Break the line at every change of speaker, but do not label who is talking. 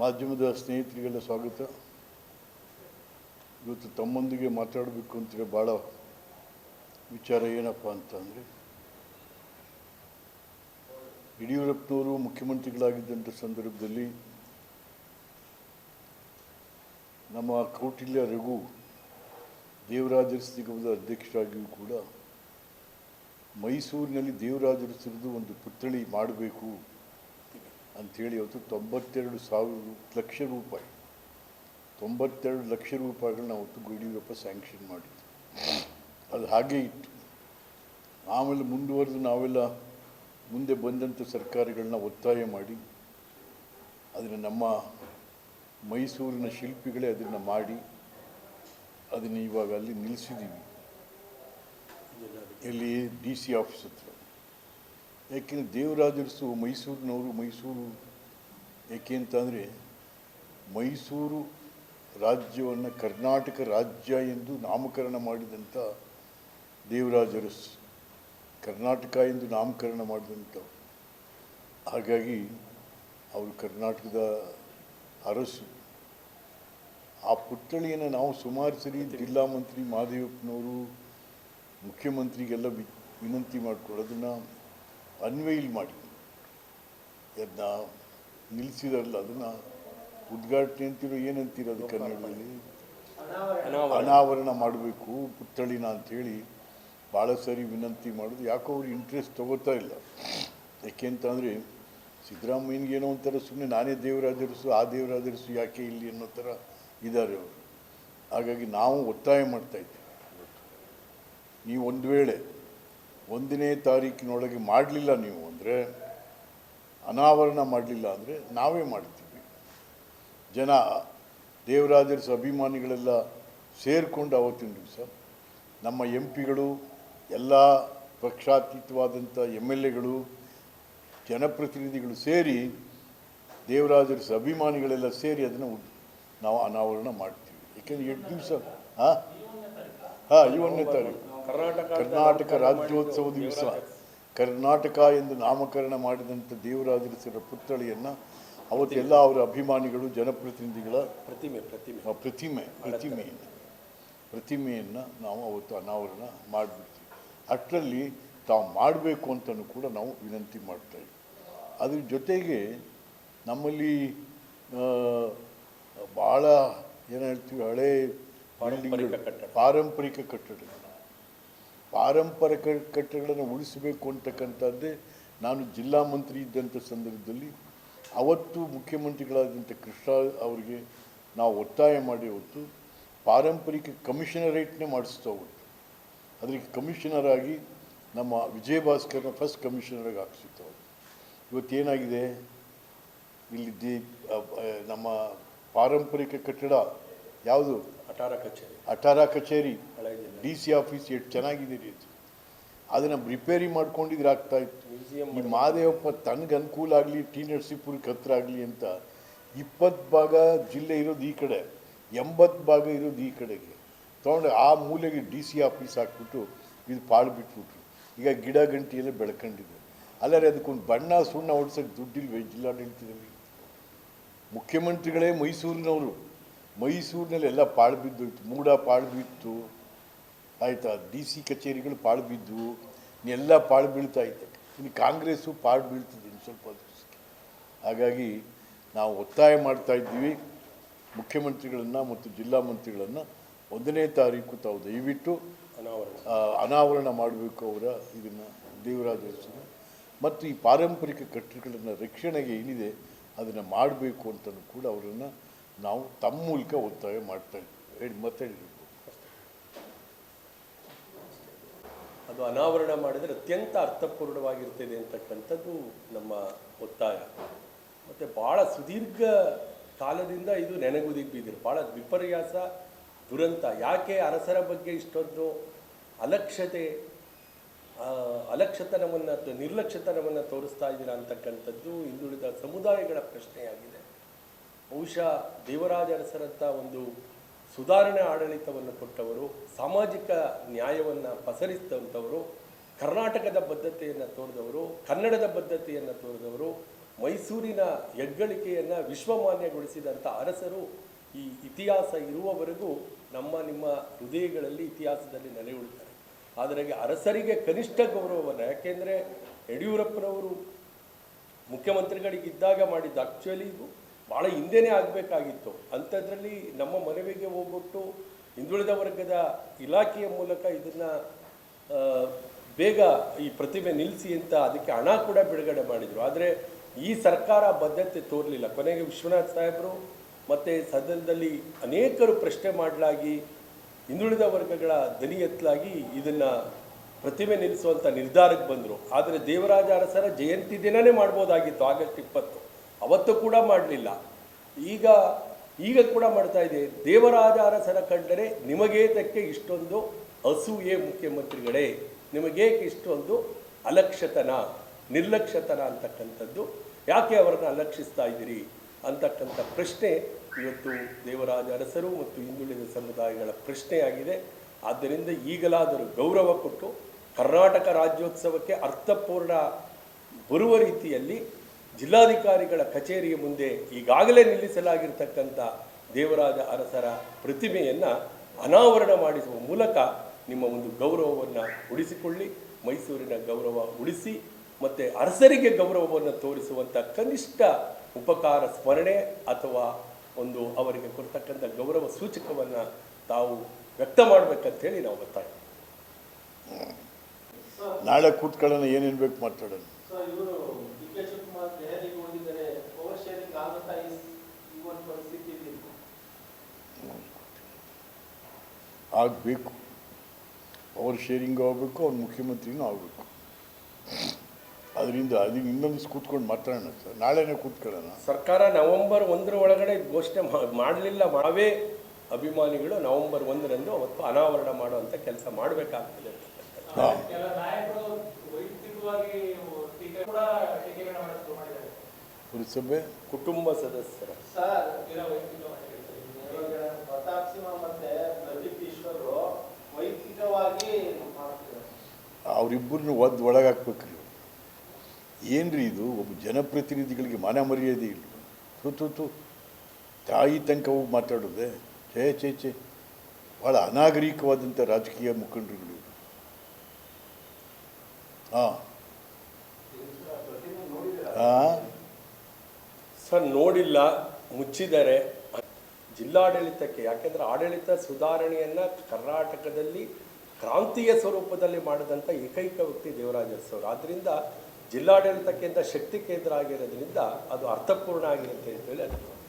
ಮಾಧ್ಯಮದ ಸ್ನೇಹಿತರಿಗೆಲ್ಲ ಸ್ವಾಗತ. ಇವತ್ತು ತಮ್ಮೊಂದಿಗೆ ಮಾತಾಡಬೇಕು ಅಂತೇಳಿ ಭಾಳ ವಿಚಾರ ಏನಪ್ಪ ಅಂತಂದರೆ ಯಡಿಯೂರಪ್ಪನವರು ಮುಖ್ಯಮಂತ್ರಿಗಳಾಗಿದ್ದಂಥ ಸಂದರ್ಭದಲ್ಲಿ ನಮ್ಮ ಕೌಟಿಲ್ಯ ರಘು ದೇವರಾಜರ ನಿಗಮದ ಅಧ್ಯಕ್ಷರಾಗಿಯೂ ಕೂಡ ಮೈಸೂರಿನಲ್ಲಿ ದೇವರಾಜರ ಸಿರಿದು ಒಂದು ಪುತ್ಥಳಿ ಮಾಡಬೇಕು ಅಂಥೇಳಿ ಅವತ್ತು ತೊಂಬತ್ತೆರಡು ಸಾವಿರ ಲಕ್ಷ ರೂಪಾಯಿ, ತೊಂಬತ್ತೆರಡು ಲಕ್ಷ ರೂಪಾಯಿಗಳನ್ನ ಅವತ್ತು ಯಡಿಯೂರಪ್ಪ ಸ್ಯಾಂಕ್ಷನ್ ಮಾಡಿದ್ದು ಅದು ಹಾಗೆ ಇತ್ತು. ಆಮೇಲೆ ಮುಂದುವರೆದು ನಾವೆಲ್ಲ ಮುಂದೆ ಬಂದಂಥ ಸರ್ಕಾರಗಳನ್ನ ಒತ್ತಾಯ ಮಾಡಿ, ಅದನ್ನು ನಮ್ಮ ಮೈಸೂರಿನ ಶಿಲ್ಪಿಗಳೇ ಅದನ್ನು ಮಾಡಿ, ಅದನ್ನು ಇವಾಗ ಅಲ್ಲಿ ನಿಲ್ಲಿಸಿದ್ದೀವಿ ಇಲ್ಲಿ ಡಿ ಸಿ ಆಫೀಸ್ ಹತ್ರ. ಯಾಕೆಂದರೆ ದೇವರಾಜರಸು ಮೈಸೂರಿನವರು ಮೈಸೂರು ಏಕೆ ಅಂತಂದರೆ ಮೈಸೂರು ರಾಜ್ಯವನ್ನು ಕರ್ನಾಟಕ ರಾಜ್ಯ ಎಂದು ನಾಮಕರಣ ಮಾಡಿದಂಥ ದೇವರಾಜರಸ್ ಕರ್ನಾಟಕ ಎಂದು ನಾಮಕರಣ ಮಾಡಿದಂಥ ಹಾಗಾಗಿ ಅವರು ಕರ್ನಾಟಕದ ಅರಸು. ಆ ಪುತ್ಥಳಿಯನ್ನು ನಾವು ಸುಮಾರು ಸರಿ ಜಿಲ್ಲಾ ಮಂತ್ರಿ ಮಹಾದೇವಪ್ಪನವರು ಮುಖ್ಯಮಂತ್ರಿಗೆಲ್ಲ ವಿನಂತಿ ಮಾಡಿಕೊಳ್ಳೋದನ್ನು ಅನ್ವಯಿಲ್ ಮಾಡಿ. ಅದನ್ನ ನಿಲ್ಲಿಸಿದಾರಲ್ಲ ಅದನ್ನು ಉದ್ಘಾಟನೆ ಅಂತಿರೋ ಏನಂತೀರೋ ಅದು ಕನ್ನಡದಲ್ಲಿ? ಅನಾವರಣ. ಮಾಡಬೇಕು ಪುತ್ಥಳಿನ ಅಂಥೇಳಿ ಭಾಳ ಸರಿ ವಿನಂತಿ ಮಾಡೋದು. ಯಾಕೋ ಅವ್ರು ಇಂಟ್ರೆಸ್ಟ್ ತಗೋತಾ ಇಲ್ಲ. ಯಾಕೆ ಅಂತಂದರೆ ಸಿದ್ದರಾಮಯ್ಯನಿಗೆ ಏನೋ ಒಂಥರ ಸುಮ್ಮನೆ ನಾನೇ ದೇವರಾದರಿಸು ಆ ದೇವರಾದರಿಸು ಯಾಕೆ ಇಲ್ಲಿ ಅನ್ನೋ ಥರ ಇದ್ದಾರೆ ಅವರು. ಹಾಗಾಗಿ ನಾವು ಒತ್ತಾಯ ಮಾಡ್ತಾ ಇದ್ದೀವಿ ನೀವು ಒಂದು ವೇಳೆ ಒಂದನೇ ತಾರೀಕಿನೊಳಗೆ ಮಾಡಲಿಲ್ಲ ನೀವು ಅಂದರೆ, ಅನಾವರಣ ಮಾಡಲಿಲ್ಲ ಅಂದರೆ ನಾವೇ ಮಾಡ್ತೀವಿ. ಜನ ದೇವರಾಜರ್ಸ್ ಅಭಿಮಾನಿಗಳೆಲ್ಲ ಸೇರಿಕೊಂಡು ಅವತ್ತಿನ ದಿವಸ ನಮ್ಮ ಎಂ ಪಿಗಳು, ಎಲ್ಲ ಪಕ್ಷಾತೀತವಾದಂಥ ಎಂ ಎಲ್ ಎಗಳು, ಜನಪ್ರತಿನಿಧಿಗಳು ಸೇರಿ ದೇವರಾಜರ್ಸ್ ಅಭಿಮಾನಿಗಳೆಲ್ಲ ಸೇರಿ ಅದನ್ನು ನಾವು ಅನಾವರಣ ಮಾಡ್ತೀವಿ. ಯಾಕೆಂದರೆ ಎಂಟು ದಿವಸ, ಹಾಂ? ಹಾಂ ಇವನ್ನೇ ತಾರೀಕು.
ಕರ್ನಾಟಕ
ರಾಜ್ಯೋತ್ಸವ ದಿವಸ. ಕರ್ನಾಟಕ ಎಂದು ನಾಮಕರಣ ಮಾಡಿದಂಥ ದೇವರಾಜರಸರ ಪುತ್ಥಳಿಯನ್ನು ಅವತ್ತೆಲ್ಲ ಅವರ ಅಭಿಮಾನಿಗಳು ಜನಪ್ರತಿನಿಧಿಗಳ
ಪ್ರತಿಮೆ ಪ್ರತಿಮೆ.
ಪ್ರತಿಮೆ ಪ್ರತಿಮೆಯನ್ನು ಪ್ರತಿಮೆಯನ್ನು ನಾವು ಅವತ್ತು ಅನಾವರಣ ಮಾಡಿಬಿಡ್ತೀವಿ. ಅಷ್ಟರಲ್ಲಿ ತಾವು ಮಾಡಬೇಕು ಅಂತಲೂ ಕೂಡ ನಾವು ವಿನಂತಿ ಮಾಡ್ತಾಯಿದ್ವಿ ಅದ್ರ ಜೊತೆಗೆ ನಮ್ಮಲ್ಲಿ ಭಾಳ ಏನು ಹೇಳ್ತೀವಿ ಹಳೆ
ಪಾರಂಪರಿಕ ಕಟ್ಟಡ.
ಪಾರಂಪರಿಕ ಕಟ್ಟಡಗಳು. ಪಾರಂಪರಿಕ ಕಟ್ಟಡಗಳನ್ನು ಉಳಿಸಬೇಕು ಅಂತಕ್ಕಂಥದ್ದೇ ನಾನು ಜಿಲ್ಲಾ ಮಂತ್ರಿ ಇದ್ದಂಥ ಸಂದರ್ಭದಲ್ಲಿ ಅವತ್ತು ಮುಖ್ಯಮಂತ್ರಿಗಳಾದಂಥ ಕೃಷ್ಣ ಅವರಿಗೆ ನಾವು ಒತ್ತಾಯ ಮಾಡಿ ಹೊತ್ತು ಪಾರಂಪರಿಕ ಕಮಿಷನರೇಟ್ನೇ ಮಾಡಿಸ್ತಾ ಹೋಗ್ತು ಅದಕ್ಕೆ ಕಮಿಷನರ್ ಆಗಿ ನಮ್ಮ ವಿಜಯ ಭಾಸ್ಕರ್ನ ಫಸ್ಟ್ ಕಮಿಷನರಾಗಿ ಹಾಕಿಸ್ತಾ ಹೋಗ್ತು ಇವತ್ತೇನಾಗಿದೆ? ಇಲ್ಲಿ ನಮ್ಮ ಪಾರಂಪರಿಕ ಕಟ್ಟಡ ಯಾವುದು?
ಅಠಾರ ಕಚೇರಿ.
ಅಠಾರ ಕಚೇರಿ. ಡಿ ಸಿ ಆಫೀಸ್ ಎಷ್ಟು ಚೆನ್ನಾಗಿದೆ ರೀ ಅದು ಅದನ್ನು ರಿಪೇರಿ ಮಾಡ್ಕೊಂಡಿದ್ರೆ ಆಗ್ತಾ ಇತ್ತು. ಈ ಮಹದೇವಪ್ಪ ತನಗೆ ಅನುಕೂಲ ಆಗಲಿ ಟಿ ನರಸೀಪುರಕ್ಕೆ ಹತ್ರ ಆಗಲಿ ಅಂತ ಇಪ್ಪತ್ತು ಭಾಗ ಜಿಲ್ಲೆ ಇರೋದು ಈ ಕಡೆ ಎಂಬತ್ತು ಭಾಗ ಇರೋದು ಈ ಕಡೆಗೆ. ತೊಗೊಂಡು ಆ ಮೂಲೆಗೆ ಡಿ ಸಿ ಆಫೀಸ್ ಹಾಕ್ಬಿಟ್ಟು ಇದು ಪಾಳು ಬಿಟ್ಬಿಟ್ರು. ಈಗ ಗಿಡ ಗಂಟಿಯೆಲ್ಲ ಬೆಳ್ಕೊಂಡಿದೆ. ಅಲ್ಲರೆ ಅದಕ್ಕೊಂದು ಬಣ್ಣ ಸುಣ್ಣ ಹೊಡ್ಸೋಕ್ಕೆ ದುಡ್ಡಿಲ್ವೇ ಜಿಲ್ಲಾಡಳಿತದಲ್ಲಿ? ಮುಖ್ಯಮಂತ್ರಿಗಳೇ ಮೈಸೂರಿನವರು. ಮೈಸೂರಿನಲ್ಲಿ ಎಲ್ಲ ಪಾಳು ಬಿದ್ದೋಯ್ತು ಮೂಡ ಪಾಳು ಬಿತ್ತು. ಆಯಿತಾ? ಡಿ ಸಿ ಕಚೇರಿಗಳು ಪಾಳು ಬಿದ್ದವು. ಎಲ್ಲ ಪಾಳು ಬೀಳ್ತಾ ಇತ್ತು. ಇನ್ನು ಕಾಂಗ್ರೆಸ್ಸು ಪಾಳು ಬೀಳ್ತಿದೆ ಇನ್ನು ಸ್ವಲ್ಪ ದಿವಸಕ್ಕೆ. ಹಾಗಾಗಿ ನಾವು ಒತ್ತಾಯ ಮಾಡ್ತಾ ಇದ್ದೀವಿ. ಮುಖ್ಯಮಂತ್ರಿಗಳನ್ನು ಮತ್ತು ಜಿಲ್ಲಾ ಮಂತ್ರಿಗಳನ್ನು ಒಂದನೇ ತಾರೀಕು ತಾವು ದಯವಿಟ್ಟು
ಅನಾವರಣ.
ಅನಾವರಣ ಮಾಡಬೇಕು ಅವರ ಇದನ್ನು ದೇವರಾಜ ಹೆಸರು. ಮತ್ತು ಈ ಪಾರಂಪರಿಕ ಕಟ್ಟಡಗಳನ್ನು ರಕ್ಷಣೆಗೆ ಏನಿದೆ ಅದನ್ನು ಮಾಡಬೇಕು ಅಂತಲೂ ಕೂಡ ಅವರನ್ನು ನಾವು ತಮ್ಮ ಮೂಲಕ ಒತ್ತಾಯ ಮಾಡ್ತಾ ಇದ್ದೀವಿ ಹೇಳಿ ಮಾತಾಡಿ
ಅದು ಅನಾವರಣ ಮಾಡಿದರೆ ಅತ್ಯಂತ ಅರ್ಥಪೂರ್ಣವಾಗಿರ್ತದೆ ಅಂತಕ್ಕಂಥದ್ದು ನಮ್ಮ ಒತ್ತಾಯ. ಮತ್ತು ಭಾಳ ಸುದೀರ್ಘ ಕಾಲದಿಂದ ಇದು ನೆನಗುದಿ ಬಿದ್ದಿರು ಭಾಳ ವಿಪರ್ಯಾಸ ದುರಂತ. ಯಾಕೆ ಅರಸರ ಬಗ್ಗೆ ಇಷ್ಟೊಂದು ಅಲಕ್ಷತೆ ಅಲಕ್ಷತನವನ್ನು ನಿರ್ಲಕ್ಷ್ಯತನವನ್ನು ತೋರಿಸ್ತಾ ಇದ್ದೀರಾ ಅಂತಕ್ಕಂಥದ್ದು ಹಿಂದುಳಿದ ಸಮುದಾಯಗಳ ಪ್ರಶ್ನೆಯಾಗಿದೆ. ಬಹುಶಃ ದೇವರಾಜ ಅರಸರಂಥ ಒಂದು ಸುಧಾರಣೆ ಆಡಳಿತವನ್ನು ಕೊಟ್ಟವರು, ಸಾಮಾಜಿಕ ನ್ಯಾಯವನ್ನು ಪಸರಿಸಿದಂಥವರು, ಕರ್ನಾಟಕದ ಬದ್ಧತೆಯನ್ನು ತೋರಿದವರು, ಕನ್ನಡದ ಬದ್ಧತೆಯನ್ನು ತೋರಿದವರು, ಮೈಸೂರಿನ ಹೆಗ್ಗಳಿಕೆಯನ್ನು ವಿಶ್ವಮಾನ್ಯಗೊಳಿಸಿದಂಥ ಅರಸರು ಈ ಇತಿಹಾಸ ಇರುವವರೆಗೂ ನಮ್ಮ ನಿಮ್ಮ ಹೃದಯಗಳಲ್ಲಿ ಇತಿಹಾಸದಲ್ಲಿ ನೆಲೆ ಉಳಿತಾರೆ. ಆದರೆ ಅರಸರಿಗೆ ಕನಿಷ್ಠ ಗೌರವವನ್ನು ಯಾಕೆಂದರೆ ಯಡಿಯೂರಪ್ಪನವರು ಮುಖ್ಯಮಂತ್ರಿಗಳಿಗಿದ್ದಾಗ ಮಾಡಿದ್ದು ಆ್ಯಕ್ಚುಲಿ ಭಾಳ ಹಿಂದೆನೇ ಆಗಬೇಕಾಗಿತ್ತು. ಅಂಥದ್ರಲ್ಲಿ ನಮ್ಮ ಮನವಿಗೆ ಹೋಗ್ಬಿಟ್ಟು ಹಿಂದುಳಿದ ವರ್ಗದ ಇಲಾಖೆಯ ಮೂಲಕ ಇದನ್ನು ಬೇಗ ಈ ಪ್ರತಿಭೆ ನಿಲ್ಲಿಸಿ ಅಂತ ಅದಕ್ಕೆ ಹಣ ಕೂಡ ಬಿಡುಗಡೆ ಮಾಡಿದರು. ಆದರೆ ಈ ಸರ್ಕಾರ ಬದ್ಧತೆ ತೋರಲಿಲ್ಲ. ಕೊನೆಗೆ ವಿಶ್ವನಾಥ್ ಸಾಹೇಬರು ಮತ್ತು ಸದನದಲ್ಲಿ ಅನೇಕರು ಪ್ರಶ್ನೆ ಮಾಡಲಾಗಿ ಹಿಂದುಳಿದ ವರ್ಗಗಳ ದನಿ ಎತ್ತಲಾಗಿ ಇದನ್ನು ಪ್ರತಿಮೆ ನಿಲ್ಲಿಸುವಂಥ ನಿರ್ಧಾರಕ್ಕೆ ಬಂದರು. ಆದರೆ ದೇವರಾಜ ಅರಸರ ಜಯಂತಿ ದಿನನೇ ಮಾಡ್ಬೋದಾಗಿತ್ತು, ಆಗಸ್ಟ್ ಇಪ್ಪತ್ತು. ಅವತ್ತು ಕೂಡ ಮಾಡಲಿಲ್ಲ. ಈಗ ಈಗ ಕೂಡ ಮಾಡ್ತಾ ಇದೆ. ದೇವರಾಜ ಅರಸರ ಕಂಡರೆ ನಿಮಗೇತಕ್ಕೆ ಇಷ್ಟೊಂದು ಅಸೂಯೆ ಮುಖ್ಯಮಂತ್ರಿಗಳೇ? ನಿಮಗೇಕೆ ಇಷ್ಟೊಂದು ಅಲಕ್ಷ್ಯತನ, ನಿರ್ಲಕ್ಷ್ಯತನ ಅಂತಕ್ಕಂಥದ್ದು? ಯಾಕೆ ಅವರನ್ನು ಅಲಕ್ಷಿಸ್ತಾ ಇದ್ದೀರಿ? ಅಂತಕ್ಕಂಥ ಪ್ರಶ್ನೆ ಇವತ್ತು ದೇವರಾಜ ಅರಸರು ಮತ್ತು ಹಿಂದುಳಿದ ಸಮುದಾಯಗಳ ಪ್ರಶ್ನೆಯಾಗಿದೆ. ಆದ್ದರಿಂದ ಈಗಲಾದರೂ ಗೌರವ ಕೊಟ್ಟು ಕರ್ನಾಟಕ ರಾಜ್ಯೋತ್ಸವಕ್ಕೆ ಅರ್ಥಪೂರ್ಣ ಬರುವ ರೀತಿಯಲ್ಲಿ ಜಿಲ್ಲಾಧಿಕಾರಿಗಳ ಕಚೇರಿಯ ಮುಂದೆ ಈಗಾಗಲೇ ನಿಲ್ಲಿಸಲಾಗಿರ್ತಕ್ಕಂಥ ದೇವರಾಜ ಅರಸರ ಪ್ರತಿಮೆಯನ್ನು ಅನಾವರಣ ಮಾಡಿಸುವ ಮೂಲಕ ನಿಮ್ಮ ಒಂದು ಗೌರವವನ್ನು ಉಳಿಸಿಕೊಳ್ಳಿ ಮೈಸೂರಿನ ಗೌರವ ಉಳಿಸಿ ಮತ್ತು ಅರಸರಿಗೆ ಗೌರವವನ್ನು ತೋರಿಸುವಂಥ ಕನಿಷ್ಠ ಉಪಕಾರ ಸ್ಮರಣೆ ಅಥವಾ ಒಂದು ಅವರಿಗೆ ಕೊಡ್ತಕ್ಕಂಥ ಗೌರವ ಸೂಚಕವನ್ನು ತಾವು ವ್ಯಕ್ತ ಮಾಡಬೇಕಂತೇಳಿ ನಾವು ಒತ್ತಾಯ
ನಾಳೆ ಕೂತ್ಕೊಳ್ಳೋಣ ಏನೇನು ಬೇಕು ಮಾತಾಡೋಣ
ಸೊ ಇವರು ಡಿ ಕೆ ಶಿವಕುಮಾರ್ ದೆಹಲಿಗೆ ಹೋಗಿದ್ದಾರೆ ಪವರ್ ಶೇರಿಂಗ್ ಆಗುತ್ತಾ ಈ ಈ ಒಂದು ಪರಿಸ್ಥಿತಿಯಲ್ಲಿ
ಆಗಬೇಕು. ಅವ್ರ ಶೇರಿಂಗ್ ಆಗಬೇಕು ಅವ್ರ ಮುಖ್ಯಮಂತ್ರಿನೂ ಆಗಬೇಕು. ಅದರಿಂದ ಅದಕ್ಕೆ ಇನ್ನೊಂದು ಕೂತ್ಕೊಂಡು ಮಾತಾಡೋಣ ಸರ್. ನಾಳೆನೇ ಕೂತ್ಕೊಳ್ಳೋಣ.
ಸರ್ಕಾರ ನವೆಂಬರ್ ಒಂದರ ಒಳಗಡೆ ಘೋಷಣೆ ಮಾಡಲಿಲ್ಲ ನಾವೇ ಅಭಿಮಾನಿಗಳು ನವೆಂಬರ್ ಒಂದರಂದು ಅವತ್ತು ಅನಾವರಣ ಮಾಡುವಂಥ ಕೆಲಸ ಮಾಡಬೇಕಾಗ್ತದೆ
ಪುರಸಭೆ?
ಕುಟುಂಬ ಸದಸ್ಯರ.
ಅವರಿಬ್ಬರನ್ನ ಒದ್ದು ಒಳಗಾಕ್ಬೇಕ್ರಿ. ಏನ್ರಿ ಇದು? ಒಬ್ಬ ಜನಪ್ರತಿನಿಧಿಗಳಿಗೆ ಮಾನ ಮರ್ಯಾದೆ ಇಲ್ಲ. ತು ತು ತು ತಾಯಿ ತನಕ ಹೋಗಿ ಮಾತಾಡೋದೆ? ಛೇ ಛೇ ಛೇ. ಭಾಳ ಅನಾಗರಿಕವಾದಂಥ ರಾಜಕೀಯ ಮುಖಂಡರುಗಳು ಹಾಂ. ಹಾಂ.
ಸರ್, ನೋಡಿಲ್ಲ, ಮುಚ್ಚಿದ್ದಾರೆ. ಜಿಲ್ಲಾಡಳಿತಕ್ಕೆ, ಯಾಕೆಂದ್ರೆ ಆಡಳಿತ ಸುಧಾರಣೆಯನ್ನ ಕರ್ನಾಟಕದಲ್ಲಿ ಕ್ರಾಂತಿಯ ಸ್ವರೂಪದಲ್ಲಿ ಮಾಡಿದಂಥ ಏಕೈಕ ವ್ಯಕ್ತಿ ದೇವರಾಜ ಅವರು ಆದ್ದರಿಂದ ಜಿಲ್ಲಾಡಳಿತಕ್ಕಿಂತ ಶಕ್ತಿ ಕೇಂದ್ರ ಆಗಿರೋದ್ರಿಂದ ಅದು ಅರ್ಥಪೂರ್ಣ ಆಗಿರುತ್ತೆ ಅಂತೇಳಿ ಅನಿಸುತ್ತೆ